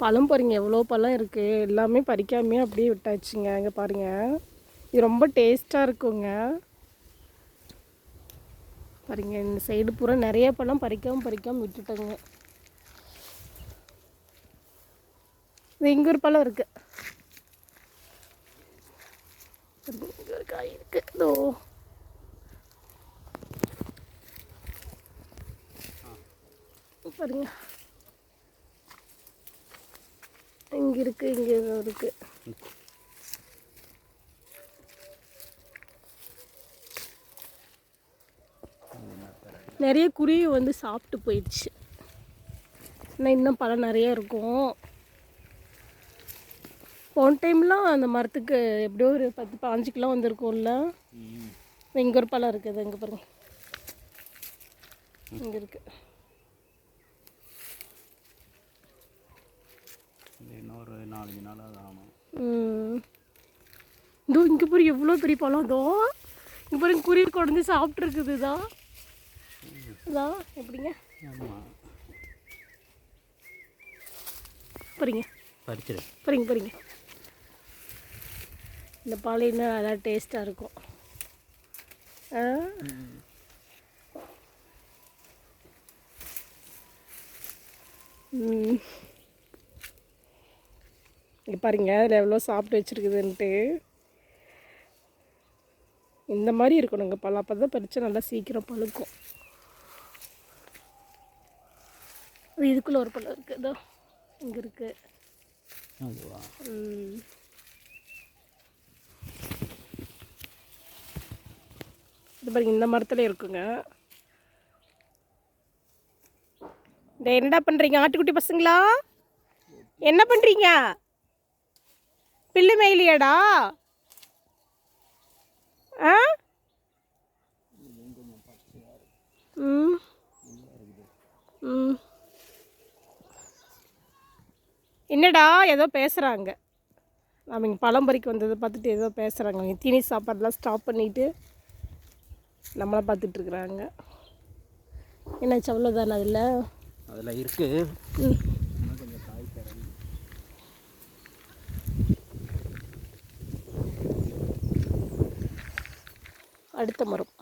பழம் பாருங்கள் எவ்வளோ பழம் இருக்குது எல்லாமே பறிக்காமே அப்படியே விட்டாச்சுங்க. இங்கே பாருங்கள் இது ரொம்ப டேஸ்ட்டாக இருக்குங்க. பாருங்கள் இந்த சைடு பூரா நிறைய பழம் பறிக்காமல் பறிக்காமல் விட்டுட்டோங்க. இது இங்கே ஒரு பழம் இருக்குது இங்கே ஒரு காய் இருக்குது இதோ. பாருங்கள் இங்க இருக்கு இங்க ஏதோ இருக்கு. நிறைய குருவி வந்து சாப்பிட்டு போயிடுச்சு. ஆனால் இன்னும் பழம் நிறைய இருக்கும். போன டைம்லாம் அந்த மரத்துக்கு எப்படியோ ஒரு பத்து பாஞ்சு கிலோ வந்திருக்கும்ல. இங்கே ஒரு பழம் இருக்குது இங்கே பாருங்க. இங்கே இருக்கு. இன்னொரு நாலஞ்சு நாள் அது ஆகும் ம். இதோ இங்கே பாரு எவ்வளோ பெரிய பழம். இதோ இங்கே பாருங்க குருவி கொண்டு சாப்பிட்ருக்குது இதா. இதா எப்படிங்க? ஆமாம் பாருங்க. பறிச்சிடு பாருங்க பாருங்க. இந்த பால் இன்னும் நல்லா டேஸ்ட்டாக இருக்கும். ஆ? ம். இங்க பாருங்க அதில் எவ்வளோ சாப்பிட்டு வச்சுருக்குதுன்ட்டு. இந்த மாதிரி இருக்கணுங்க பழம் அப்போ தான் பறிச்சா நல்லா சீக்கிரம் பழுக்கும். அது இதுக்குள்ளே ஒரு பழம் இருக்குது இதோ. இங்கே இருக்குது. இது பாருங்க இந்த மரத்துல இருக்குங்க. டேய் என்னடா பண்றீங்க? ஆட்டுக்குட்டி பசங்களா? என்ன பண்றீங்க? பில்லு மேய்லியாடா ஆ? ம். ம். என்னடா ஏதோ பேசுகிறாங்க நம்ம இங்கே பழம் பறிக்க வந்ததை பார்த்துட்டு ஏதோ பேசுகிறாங்க அவங்க தீனி சாப்பாடெலாம் ஸ்டாப் பண்ணிட்டு நம்மளை பார்த்துட்டு இருக்கிறாங்க. என்னாச்சு அவ்வளோதானே அதில்? அதில் இருக்கு ம் இன்னும் கொஞ்சம் காய் தரேன் அடுத்த மரம்.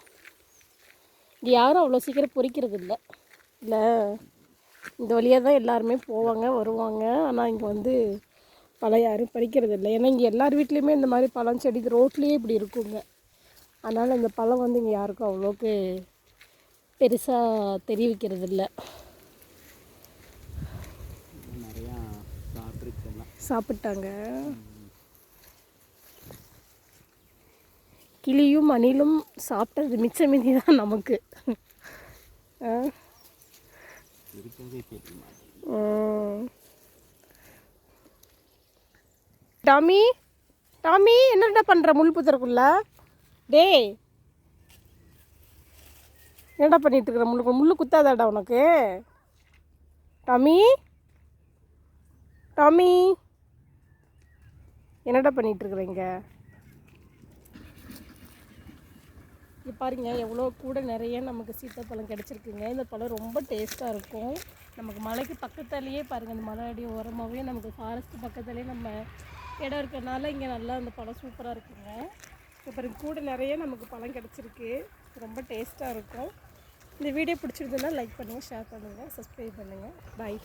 இது யாரும் அவ்வளோ சீக்கிரம் பொறிக்கிறது இல்லை இல்லை இந்த வழியாக தான் எல்லாருமே போவாங்க வருவாங்க. ஆனால் இங்கே வந்து பழம் யாரும் பறிக்கிறது இல்லை ஏன்னா இங்கே எல்லார் வீட்லேயுமே இந்த மாதிரி பழம் செடி ரோட்லேயே இப்படி இருக்குங்க. அதனால் இந்த பழம் வந்து இங்கே யாருக்கும் அவ்வளோக்கு பெருசாக தெரிவிக்கிறது இல்லை சாப்பிட்டாங்க. கிளியும் அணிலும் சாப்பிட்டது மிச்ச மீதி தான் நமக்கு டாமி டாமி என்னடா பண்ணுற முள் புத்தருக்குள்ள டேய். என்னடா பண்ணிட்டு இருக்கிற முள்ளு முள்ளு குத்தாதாடா உனக்கு? டாமி. டாமி. என்னடா பண்ணிட்டு இருக்கிறீங்க இங்கே பாருங்க எவ்வளோ கூட நிறைய நமக்கு சீத்தாப்பழம் கிடச்சிருக்குங்க. இந்த பழம் ரொம்ப டேஸ்ட்டாக இருக்கும். நமக்கு மலைக்கு பக்கத்துலேயே பாருங்கள் இந்த மலை அடி ஓரமாகவே நமக்கு ஃபாரஸ்ட் பக்கத்துலேயே நம்ம இடம் இருக்கிறனால இங்கே நல்லா அந்த பழம் சூப்பராக இருக்குங்க. இப்போ கூட நிறைய நமக்கு பழம் கிடச்சிருக்கு. ரொம்ப டேஸ்ட்டாக இருக்கும். இந்த வீடியோ பிடிச்சிருந்ததுன்னா லைக் பண்ணுங்கள் ஷேர் பண்ணுங்கள் சப்ஸ்கிரைப் பண்ணுங்கள் பாய்